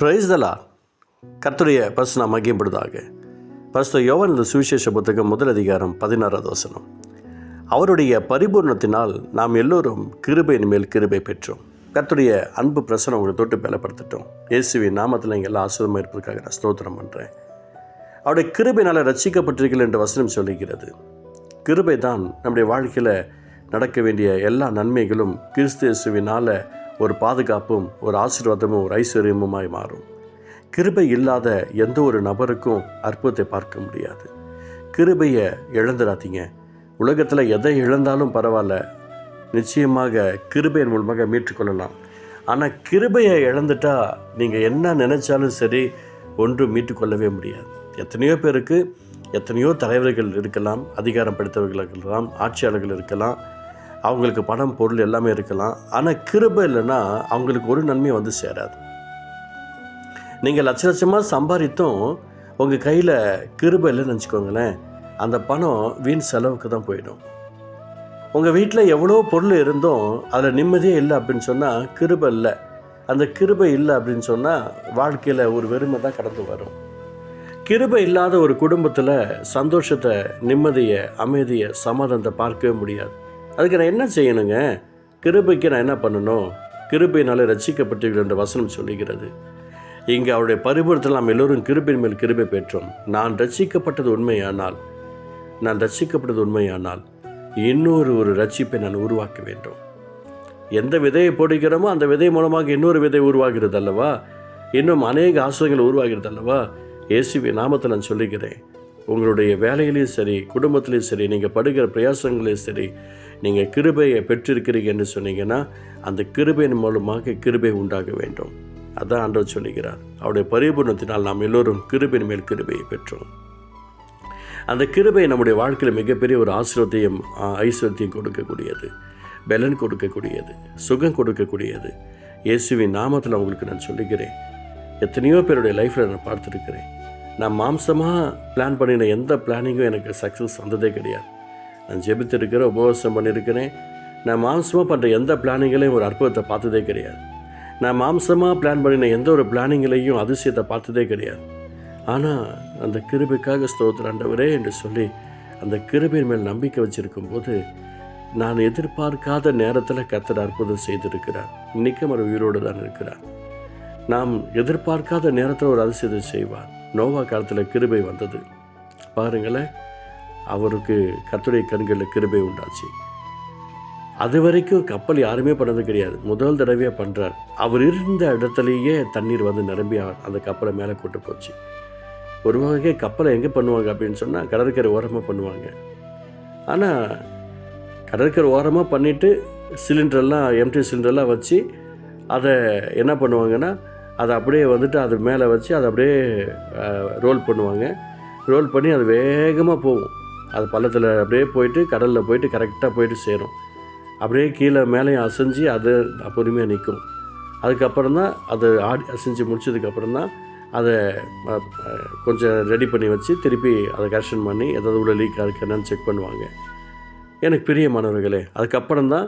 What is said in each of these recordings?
பிரைஸ்தலா கர்த்துடைய பசு நாம் மகிம்படுதாக பஸ்த யோவன் இந்த சுவிசேஷ புத்தகம் முதல் அதிகாரம் பதினாறாவது வசனம். அவருடைய பரிபூர்ணத்தினால் நாம் எல்லோரும் கிருபையின் மேல் கிருபை பெற்றோம். கர்த்துடைய அன்பு பிரசனம் உங்களை தொட்டு பலப்படுத்திட்டோம். இயேசுவின் நாமத்தில் இங்கே எல்லாம் ஆசிரமம் இருப்பதற்காக நான் ஸ்தோத்திரம் பண்ணுறேன் அவருடைய கிருபையினால் ரட்சிக்கப்பட்டிருக்கீர்கள் என்று வசனம் சொல்லுகிறது. கிருபை தான் நம்முடைய வாழ்க்கையில் நடக்க வேண்டிய எல்லா நன்மைகளும் கிறிஸ்து இயேசுவினால் ஒரு பாதுகாப்பும் ஒரு ஆசீர்வாதமும் ஒரு ஐஸ்வர்யமுமாய் மாறும். கிருபை இல்லாத எந்த ஒரு நபருக்கும் அற்புதத்தை பார்க்க முடியாது. கிருபையை இழந்துடாதீங்க. உலகத்தில் எதை இழந்தாலும் பரவாயில்ல. நிச்சயமாக கிருபையின் மூலமாக மீட்டுக்கொள்ளலாம். ஆனால் கிருபையை இழந்துட்டா நீங்கள் என்ன நினைச்சாலும் சரி ஒன்றும் மீட்டுக்கொள்ளவே முடியாது. எத்தனையோ பேருக்கு எத்தனையோ தலைவர்கள் இருக்கலாம் அதிகாரம் படுத்தவர்கள் இருக்கலாம் ஆட்சியாளர்கள் இருக்கலாம் அவங்களுக்கு பணம் பொருள் எல்லாமே இருக்கலாம். ஆனால் கிருபை இல்லைன்னா அவங்களுக்கு ஒரு நன்மையும் வந்து சேராது. நீங்கள் லட்ச லட்சமாக சம்பாதித்தும் உங்கள் கையில் கிருபை இல்லைன்னு நினச்சிக்கோங்களேன். அந்த பணம் வீண் செலவுக்கு தான் போயிடும். உங்கள் வீட்டில் எவ்வளோ பொருள் இருந்தும் அதில் நிம்மதியே இல்லை அப்படின்னு சொன்னால் கிருபை இல்லை. அந்த கிருபை இல்லை அப்படின்னு சொன்னால் வாழ்க்கையில் ஒரு வெறுமை தான் கடந்து வரும். கிருபை இல்லாத ஒரு குடும்பத்தில் சந்தோஷத்தை நிம்மதியை அமைதியை சமாதானத்தை பார்க்கவே முடியாது. அதுக்கு நான் என்ன செய்யணுங்க? கிருபைக்கு நான் என்ன பண்ணணும்? கிருபையினாலே ரட்சிக்கப்பட்டீர்கள் என்ற வசனம் சொல்லுகிறது. இங்கே அவருடைய பரிபுரத்தில் நாம் எல்லோரும் கிருபின் மேல் கிருபை பெற்றோம். நான் ரட்சிக்கப்பட்டது உண்மையானால் நான் ரசிக்கப்பட்டது உண்மையானால் இன்னொரு ஒரு ரட்சிப்பை நான் உருவாக்க வேண்டும். எந்த விதையை போடுகிறோமோ அந்த விதை மூலமாக இன்னொரு விதை உருவாகிறது அல்லவா? இன்னும் அநேக ஆசிரியங்கள் உருவாகிறது அல்லவா? இயேசுவின் நாமத்தில் நான் சொல்லுகிறேன். உங்களுடைய வேலையிலையும் சரி குடும்பத்திலையும் சரி நீங்கள் படுகிற பிரயாசங்களையும் சரி நீங்கள் கிருபையை பெற்றிருக்கிறீங்க என்று சொன்னீங்கன்னா அந்த கிருபையின் மூலமாக கிருபை உண்டாக வேண்டும். அதான் ஆண்டவர் சொல்லுகிறார். அவருடைய பரிபூர்ணத்தினால் நாம் எல்லோரும் கிருபையின் மேல் கிருபையை பெற்றோம். அந்த கிருபை நம்முடைய வாழ்க்கையில் மிகப்பெரிய ஒரு ஆசிரியத்தையும் ஐஸ்வர்யத்தையும் கொடுக்கக்கூடியது. பலன் கொடுக்கக்கூடியது. சுகம் கொடுக்கக்கூடியது. இயேசுவின் நாமத்தில் உங்களுக்கு நான் சொல்லுகிறேன். எத்தனையோ பேருடைய லைஃப்பில் நான் பார்த்துருக்கிறேன். நான் மாம்சமாக பிளான் பண்ணின எந்த பிளானிங்கும் எனக்கு சக்ஸஸ் வந்ததே கிடையாது. நான் ஜெபித்திருக்கிறேன் உபவாசம் பண்ணியிருக்கிறேன். நான் மாம்சமாக பண்ணுற எந்த பிளானிங்களையும் ஒரு அற்புதத்தை பார்த்ததே கிடையாது. நான் மாம்சமாக பிளான் பண்ணின எந்த ஒரு பிளானிங்களையும் அதிசயத்தை பார்த்ததே கிடையாது. ஆனால் அந்த கிருபைக்காக ஸ்தோத்திராண்டவரே என்று சொல்லி அந்த கிருபையின் மேல் நம்பிக்கை வச்சுருக்கும் போது நான் எதிர்பார்க்காத நேரத்தில் கத்தர் அற்புதம் செய்திருக்கிறார். இன்றைக்கும் அவர் உயிரோடு தான் இருக்கிறார். நாம் எதிர்பார்க்காத நேரத்தில் ஒரு அதிசயத்தை செய்வார். நோவா காலத்தில் கிருபை வந்தது. பாருங்களேன் அவருக்கு கத்துடைய கண்களில் கிருபை உண்டாச்சு. அது வரைக்கும் கப்பல் யாருமே பண்ணது கிடையாது. முதல் தடவையாக பண்ணுறார் அவர் இருந்த இடத்துலையே தண்ணீர் வந்து நிரம்பி அந்த கப்பலை மேலே கூட்டு போச்சு. ஒரு வகை கப்பலை எங்கே பண்ணுவாங்க அப்படின்னு சொன்னால் கடற்கரை ஓரமாக பண்ணுவாங்க. ஆனால் கடற்கரை ஓரமாக பண்ணிவிட்டு சிலிண்டரெல்லாம் எம்டி சிலிண்டர்லாம் வச்சு அதை என்ன பண்ணுவாங்கன்னா அதை அப்படியே வந்துட்டு அது மேலே வச்சு அதை அப்படியே ரோல் பண்ணுவாங்க. ரோல் பண்ணி அது வேகமாக போகும். அது பள்ளத்தில் அப்படியே போயிட்டு கடலில் போயிட்டு கரெக்டாக போயிட்டு சேரும். அப்படியே கீழே மேலேயும் அசைஞ்சு அது பொறுமையாக நிற்கும். அதுக்கப்புறம் தான் அது ஆடி அசைஞ்சு முடிச்சதுக்கப்புறம் தான் அதை கொஞ்சம் ரெடி பண்ணி வச்சு திருப்பி அதை கரெக்ஷன் பண்ணி ஏதாவது உள்ள லீக் இருக்கு என்னன்னு செக் பண்ணுவாங்க. எனக்கு பிரியமானவர்களே அதுக்கப்புறம் தான்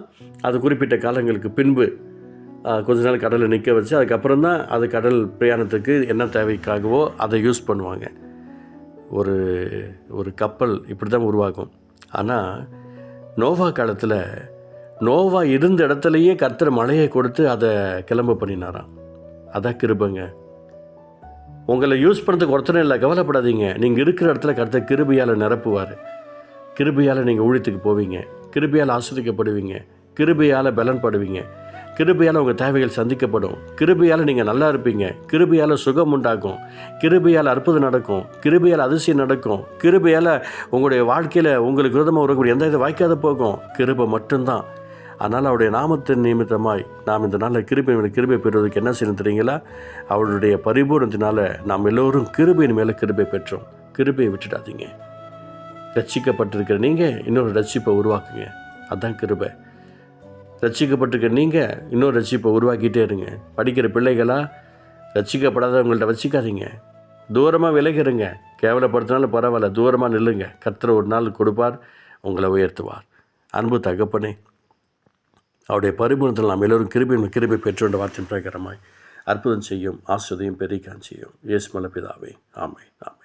அது குறிப்பிட்ட காலங்களுக்கு பின்பு கொஞ்ச நாள் கடலில் நிற்க வச்சு அதுக்கப்புறம் தான் அது கடல் பிரயாணத்துக்கு என்ன தேவைக்காகவோ அதை யூஸ் பண்ணுவாங்க. ஒரு ஒரு கப்பல் இப்படி தான் உருவாகும். ஆனால் நோவா காலத்தில் நோவா இருந்த இடத்துலையே கர்த்தர் மழையை கொடுத்து அதை கிளம்ப பண்ணினாராம். அதான் கிருபங்க. உங்களை யூஸ் பண்ணுறதுக்கு ஒருத்தனை இல்லை கவலைப்படாதீங்க. நீங்கள் இருக்கிற இடத்துல கர்த்தர் கிருபியால் நிரப்புவார். கிருபியால் நீங்கள் ஊழியத்துக்கு போவீங்க. கிருபியால் ஆஸ்வதிக்கப்படுவீங்க. கிருபியால் பலன் படுவீங்க கிருபையால் உங்கள் தேவைகள் சந்திக்கப்படும். கிருபையால் நீங்கள் நல்லா இருப்பீங்க. கிருபையால் சுகம் உண்டாகும். கிருபையால் அற்புதம் நடக்கும். கிருபையால் அதிசயம் நடக்கும். கிருபையால் உங்களுடைய வாழ்க்கையில் உங்களுக்கு விரோதமாக வரக்கூடிய எந்த இது வாய்க்காத போகும். கிருபை மட்டும்தான். அதனால் அவருடைய நாமத்தின் நிமித்தமாய் நாம் இந்த நாளில் கிருபை மேலே கிருபை பெறுவதற்கு என்ன செய்யணும் தெரியுங்களா? அவருடைய பரிபூரணத்தினால நாம் எல்லோரும் கிருபையின் மேலே கிருபை பெற்றோம். கிருபையை விட்டுடாதீங்க. ரட்சிக்கப்பட்டிருக்கிற நீங்கள் இன்னொரு ரட்சிப்பை உருவாக்குங்க. அதுதான் கிருபை. ரசிக்கப்பட்டிருக்க நீங்கள் இன்னொரு ரசிப்பை உருவாக்கிட்டே இருங்க. படிக்கிற பிள்ளைகளாக ரசிக்கப்படாதவங்கள்ட்ட வச்சுக்காதீங்க தூரமாக விலகிருங்க. கேவலப்படுத்தினாலும் பரவாயில்ல தூரமாக நில்லுங்க. கர்த்தர் ஒரு நாள் கொடுப்பார் உங்களை உயர்த்துவார். அன்பு தகப்பனே அவருடைய பரிபூரணத்தில் நாம் எல்லோரும் கிருபி கிருபி பெற்றுள்ள வார்த்தையின் பிரகாரமாய் அற்புதம் செய்யும் ஆஸ்வதையும் பெரிய செய்யும். இயேசு மல ஆமை ஆமை